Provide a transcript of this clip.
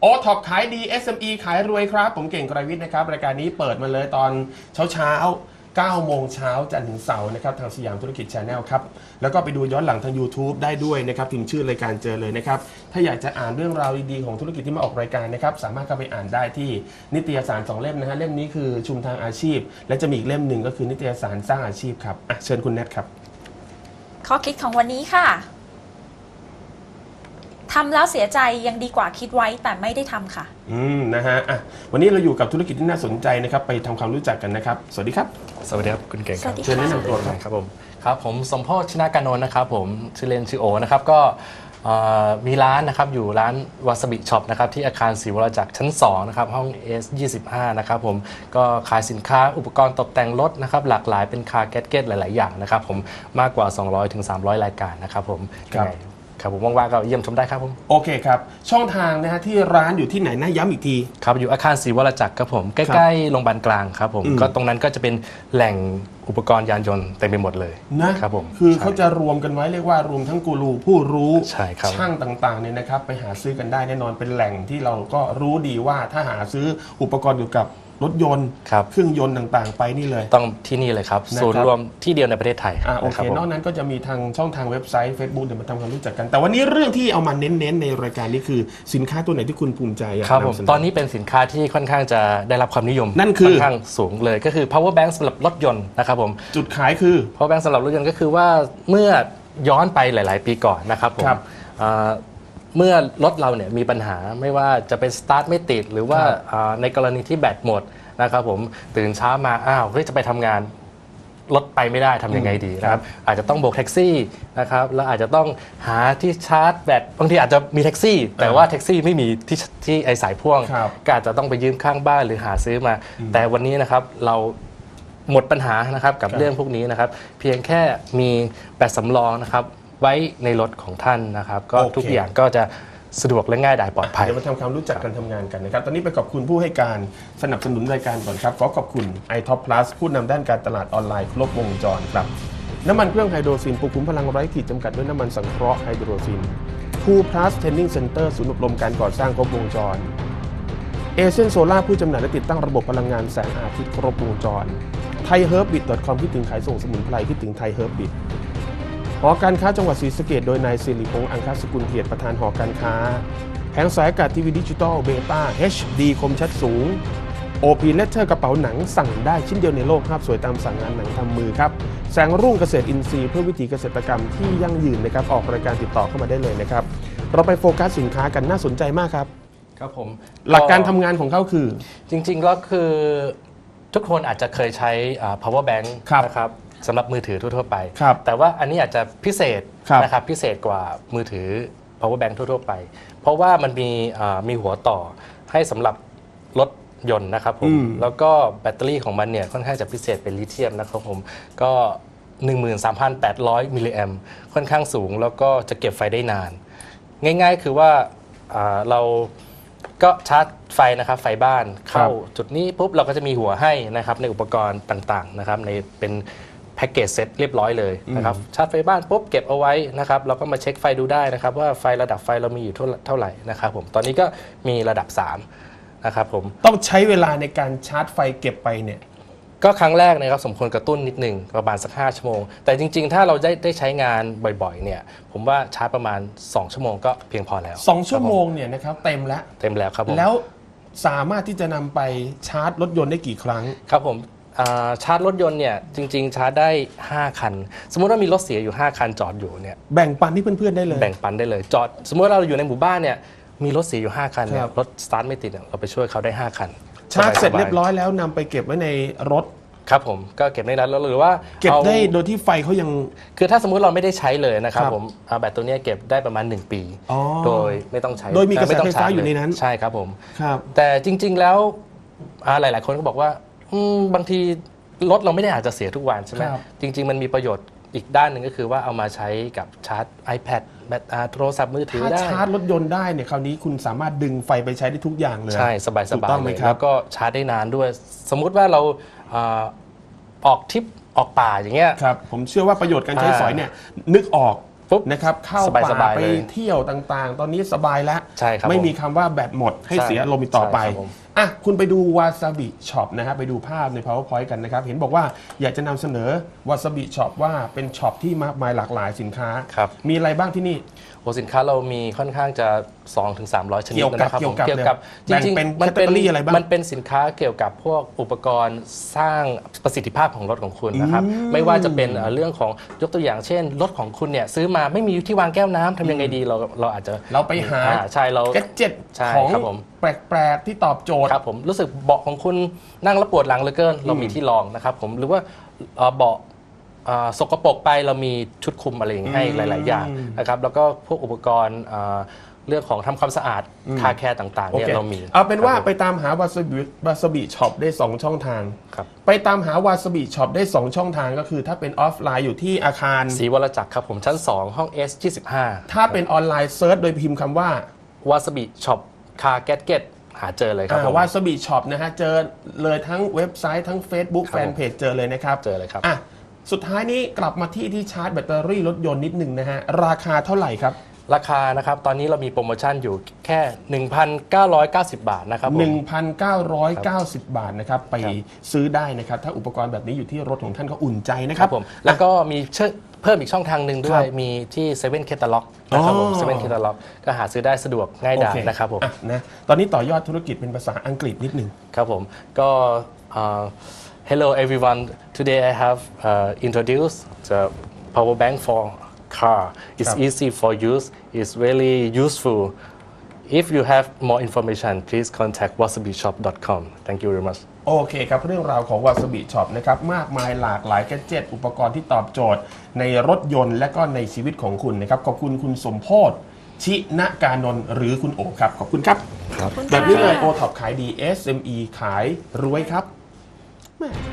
โอท็อปขายดี SME ขายรวยครับ ผมเก่งกรวิทย์นะครับ รายการนี้เปิดมาเลยตอนเช้าเช้า9โมงเช้าจันทร์ถึงเสาร์นะครับ ทางสยามธุรกิจชาแนลครับ แล้วก็ไปดูย้อนหลังทาง YouTube ได้ด้วยนะครับพิมพ์ชื่อรายการเจอเลยนะครับ ถ้าอยากจะอ่านเรื่องราวดีๆ ของธุรกิจที่มาออกรายการนะครับ สามารถเข้าไปอ่านได้ที่นิตยสารสองเล่มนะฮะเล่มนี้คือชุมทางอาชีพ และจะมีอีกเล่มหนึ่งก็คือนิตยสารสร้างอาชีพครับอะเชิญคุณแนทครับข้อคิดของวันนี้ค่ะ ทำแล้วเสียใจยังดีกว่าคิดไว้แต่ไม่ได้ทำค่ะ อืมนะฮะอะวันนี้เราอยู่กับธุรกิจที่น่าสนใจนะครับ ไปทำความรู้จักกันนะครับ สวัสดีครับ สวัสดีครับคุณเก่งครับสวัสดีเชิญแนะนำตัวครับครับผมครับผมสมโพชชนะกานนท์นะครับ ผมชื่อเล่นชื่อโอนะครับก็เอ่อมีร้านนะครับอยู่ร้านวาซาบิช็อปนะครับที่อาคารศรีวรจักรชั้น2นะครับห้อง S25 นะครับผมก็ขายสินค้าอุปกรณ์ตกแต่งรถนะครับหลากหลายเป็นคาร์แกเก็ตหลาย ๆ อย่างนะครับผมมากกว่า 200-300ถึง300รายการนะครับผมครับยังไง ครับผมว่างๆก็เยี่ยมชมได้ครับผมโอเคครับ ช่องทางนะฮะที่ร้านอยู่ที่ไหนนะย้ำอีกที ครับอยู่อาคารศรีวรจักรครับผมใกล้ๆโรงพยาบาลกลางครับผมอืม ก็ตรงนั้นก็จะเป็นแหล่งอุปกรณ์ยานยนต์เต็มไปหมดเลยนะครับผมคือใช่เขาจะรวมกันไว้เรียกว่ารวมทั้งกูรูผู้รู้ใช่ครับ ช่างต่างๆเนี่ยนะครับ ไปหาซื้อกันได้แน่นอนเป็นแหล่งที่เราก็รู้ดีว่าถ้าหาซื้ออุปกรณ์เกี่ยวกับ รถยนต์ครับ เครื่องยนต์ต่างๆ ไปนี่เลย ต้องที่นี่เลยครับ นะครับ ศูนย์รวมที่เดียวในประเทศไทยอ่าโอนะเคครับผม นอกนั้นก็จะมีทางช่องทางเว็บไซต์ Facebook เดี๋ยวมาทำความรู้จักกัน แต่วันนี้เรื่องที่เอามาเน้นๆ ในรายการนี้คือสินค้าตัวไหนที่คุณภูมิใจอยากครับผมนำเสนตอนนี้เป็นสินค้าที่ค่อนข้างจะได้รับความนิยมนั่นคือค่อนข้างสูงเลยก็คือ power bank สำหรับรถยนต์นะครับผม จุดขายคือ power bank สำหรับรถยนต์ก็คือว่าเมื่อย้อนไปหลาย ๆ ปีก่อนนะครับผมครับอ่า เมื่อรถเราเนี่ยมีปัญหาไม่ว่าจะเป็นสตาร์ทไม่ติด หรือว่าครับอ่าในกรณีที่แบตหมดนะครับผมตื่นเช้ามาอ้าวเฮ้ยจะไปทำงาน รถไปไม่ได้ทำยังไงดีนะครับอาจจะต้องโบกแท็กซี่นะครับแล้วอาจจะต้องหาที่ชาร์จแบตบางทีอาจจะมีแท็กซี่ แต่ว่าแท็กซี่ไม่มีที่ที่ไอสายพ่วงครับ ก็อาจจะต้องไปยืมข้างบ้านหรือหาซื้อมา แต่วันนี้นะครับเราหมดปัญหานะครับกับครับเรื่องพวกนี้นะครับ เพียงแค่มีแบตสำรองนะครับ ไว้ในรถของท่านนะครับ ก็โอเคทุกอย่างก็จะสะดวกและง่ายดายปลอดภัย เดี๋ยวมาทำความรู้จักกันทำงานกันนะครับ ตอนนี้ไปขอบคุณผู้ให้การสนับสนุนรายการก่อนครับ ขอขอบคุณ i t o p Plus ผู้นำด้านการตลาดออนไลน์ครบวงจรครับ น้ำมันเครื่องไฮโดรซินปลุกคุ้มพลังไร้ขีดจำกัดด้วยน้ำมันสังเคราะห์ไฮโดรซิน Two Plus Training Center ศูนย์อบรมการก่อสร้างครบวงจรเอเชียนโซล่าผู้จำหน่ายและติดตั้งระบบพลังงานแสงอาทิตย์ครบวงจรไทยเฮิร์บบิท .com คิดถึงขายส่งสมุนไพรคิดถึงไทยเฮิร์บบิท หอการค้าจังหวัดศรีสะเกดโดยนายสิริพงษ์อังคสกุลเกียรติประธานหอการค้าแผงสายอากาศทีวีดิจิตอลเบต้า HD คมชัดสูง OP Letter กระเป๋าหนังสั่งได้ชิ้นเดียวในโลกภาพสวยตามสั่งงานหนังทำมือครับ แสงรุ่งเกษตรอินทรีย์เพื่อวิถีเกษตรกรรมที่ยั่งยืนนะครับ ออกรายการติดต่อเข้ามาได้เลยนะครับ เราไปโฟกัสสินค้ากันน่าสนใจมากครับ ครับผมหลักการทำงานของเขาคือ จริงๆก็คือทุกคนอาจจะเคยใช้อ่า power bank ครับนะครับ สำหรับมือถือทั่วๆไป ครับ แต่ว่าอันนี้อาจจะพิเศษครับนะครับพิเศษกว่ามือถือ power bank ทั่ว ๆ ไป เพราะว่ามันมีอ่ามีหัวต่อให้สำหรับรถยนต์นะครับผอืม ม แล้วก็แบตเตอรี่ของมันเนี่ยค่อนข้างจะพิเศษเป็นลิเธียมนะครับผม ก็ 13,800 มิลลิแอมค่อนข้างสูง แล้วก็จะเก็บไฟได้นาน ง่ายๆคือว่าอ่าเราก็ชาร์จไฟนะครับไฟบ้านเข้าจุดนี้ปุ๊บเราก็จะมีหัวให้นะครับในอุปกรณ์ต่างๆนะครับในเป็น แพ็กเกจเซ็ตเรียบร้อยเลยนะครับชาร์จไฟบ้านปุ๊บเก็บเอาไว้นะครับเราก็มาเช็คไฟดูได้นะครับ ว่าไฟระดับไฟเรามีอยู่เท่าเท่าไหร่นะครับผมตอนนี้ก็มีระดับ 3 นะครับผมต้องใช้เวลาในการชาร์จไฟเก็บไปเนี่ยก็ครั้งแรกนะครับสมควรกระตุ้นนิดหนึ่งประมาณสัก 5 ชั่วโมง แต่จริง ๆ ถ้าเราได้ได้ใช้งานบ่อยๆเนี่ยผมว่าชาร์จประมาณ 2 ชั่วโมงก็เพียงพอแล้วสองชั่วโมงเนี่ยนะครับเต็มแล้วเต็มแล้วครับผมแล้วสามารถที่จะนำไปชาร์จรถยนต์ได้กี่ครั้ง ครับผมอ่า ชาร์จรถยนต์เนี่ยจริง ๆ ชาร์จได้ 5 คัน สมมุติว่ามีรถเสียอยู่ 5 คันจอดอยู่เนี่ยแบ่งปันที่เพื่อนๆได้เลย แบ่งปันได้เลยจอด สมมติว่าเราอยู่ในหมู่บ้านเนี่ยมีรถเสียอยู่ 5 คันเนี่คยรับรถสตาร์ทไม่ติดเนี่ยเราไปช่วยเขาได้ 5 คัน ชาร์จเสร็จสบาๆเรียบร้อยแล้วนำไปเก็บไว้ในรถครับผมก็เก็บในนั้นแล้วหรือว่าเก็บอาได้โดยที่ไฟเขายัง คือถ้าสมมุติเราไม่ได้ใช้เลยนะครับครับผมอ่าแบตตัวเนี้ยเก็บได้ประมาณ 1 ปีอ๋อโดยไม่ต้องใช้โดยมีกระแสม่ต้งไฟฟ้าชร์จอยู่ในนั้นใช่ครับผมครับแต่จริง ๆแล้วอ่าหลาย ๆ คนก็บอกว่า อืมบางทีรถเราไม่ได้อาจจะเสียทุกวันใช่ไหมครับจริง ๆ มันมีประโยชน์อีกด้านหนึ่งก็คือว่าเอามาใช้กับชาร์จ iPad แบตอ่าโทรศัพท์มือถือถ้าได้ ชาร์จรถยนต์ได้เนี่ยคราวนี้คุณสามารถดึงไฟไปใช้ได้ทุกอย่างเลยใช่สบายถูกๆต้องไหมเลยครับแล้วก็ชาร์จได้นานด้วย สมมุติว่าเราอ่าออกทริปออกป่าอย่างเงี้ย ครับผมเชื่อว่าประโยชน์การใช้อ่าสอยเนี่ยนึกออกปุ๊บนะครับเข้าสบายป่าสบายไปเลยเที่ยวต่างๆ ตอนนี้สบายแล้ว ใช่ครับไม่ผมมีคำว่าแบตหมดให้ใช่เสียลมณ์อีกต่อไป ใช่ครับผม อะคุณไปดูวาซาบิช็อปนะฮะไปดูภาพใน powerpoint กันนะครับ เห็นบอกว่าอยากจะนำเสนอวาซาบิช็อปว่าเป็นช็อปที่มากมายหลากหลายสินค้า ครับ มีอะไรบ้างที่นี่ โอ้สินค้าเรามีค่อนข้างจะ 2-3ถึง300 ชนิดเกี่ยวกับนะครับเกี่ผยวมกับเกี่ยวกับแบ่งเป็น category อะไรบ้างมันเป็นสินค้าเกี่ยวกับพวกอุปกรณ์สร้างประสิทธิภาพของรถของคุณนะครับ ไม่ว่าจะเป็นเอ่อเรื่องของยกตัวอย่างเช่น รถของคุณเนี่ยซื้อมาไม่มีที่วางแก้วน้ำทำยังไงดีเราเราอาจจะเราไปหาอ่ใช่เราแกดเจ็ตใช่ของครับผมแปลกๆที่ตอบโจทย์ครับผมรู้สึกเบาะของคุณนั่งแล้วปวดหลังเหลือเกิน เรามีที่รองนะครับผมหรือว่าเอ่อเบาะ อ่าสกปรกไปเรามีชุดคุมอะไรอย่างเงี้ยให้หลาย ๆ อย่างนะครับแล้วก็พวกอุปกรณ์อ่าเรื่องของทำความสะอาดคาแคร์ต่าง ๆ โอเนี่ยเคเรามีเอาเป็นว่าครับผมไปตามหาวาซาบิวาซาบิช็อปได้ 2 ช่องทาง ครับไปตามหาวาซาบิช็อปได้ 2 ช่องทางก็คือถ้าเป็นออฟไลน์อยู่ที่อาคาร สีวรจักรครับผมชั้น 2 ห้อง S 25ถ้าเป็นออนไลน์เซิร์ชโดยพิมพ์คำว่าวาซาบิช็อปคาแก d เกตหาเจอเลยครับผม วาซาบิช็อปนะฮะ เจอเลยทั้งเว็บไซต์ทั้ง Facebook ครับแฟนเพจเจอเลยนะครับเจอเลยครับ อะ สุดท้ายนี้กลับมาที่ที่ชาร์จแบตเตอรี่รถยนต์นิดหนึ่งนะฮะ ราคาเท่าไหร่ครับ ราคานะครับ ตอนนี้เรามีโปรโมชั่นอยู่แค่ 1,990 บาทนะครับผม 1,990 บาทนะครับ ไปซื้อได้นะครับ ถ้าอุปกรณ์แบบนี้อยู่ที่รถของท่านก็อุ่นใจนะคครัรับบ ผม แล้วก็มีเชิ่เพิ่มอีกช่องทางหนึ่งด้วคยรับมีที่เซเว่นเคตาล็อกนะครับผมอ๋อ เซเว่นเคตาล็อกก็หาซื้อได้สะดวกง่ายดายโอเนะครับผม อะนะตอนนี้ต่อยอดธุรกิจเป็นภาษาอังกฤษนิดหนึ่ง ครับผมก็เอ่อ hello everyone today I have uh, introduced the power bank for car it's ครับ easy for use it's really useful if you have more information please contact wasabishop.com thank you very much โอเคครับ เรื่องราวของวาซาบิช็อปนะครับ มากมายหลากหลายแกดเจ็ตอุปกรณ์ที่ตอบโจทย์ ในรถยนต์และก็ในชีวิตของคุณนะครับ ขอบคุณคุณสมโพศชินกานนท์หรือคุณโอครับ ขอบคุณครับขอบคุณแบบนี้เลยค่ะโอท็อปขายดี SME ขายรวยครับ แม่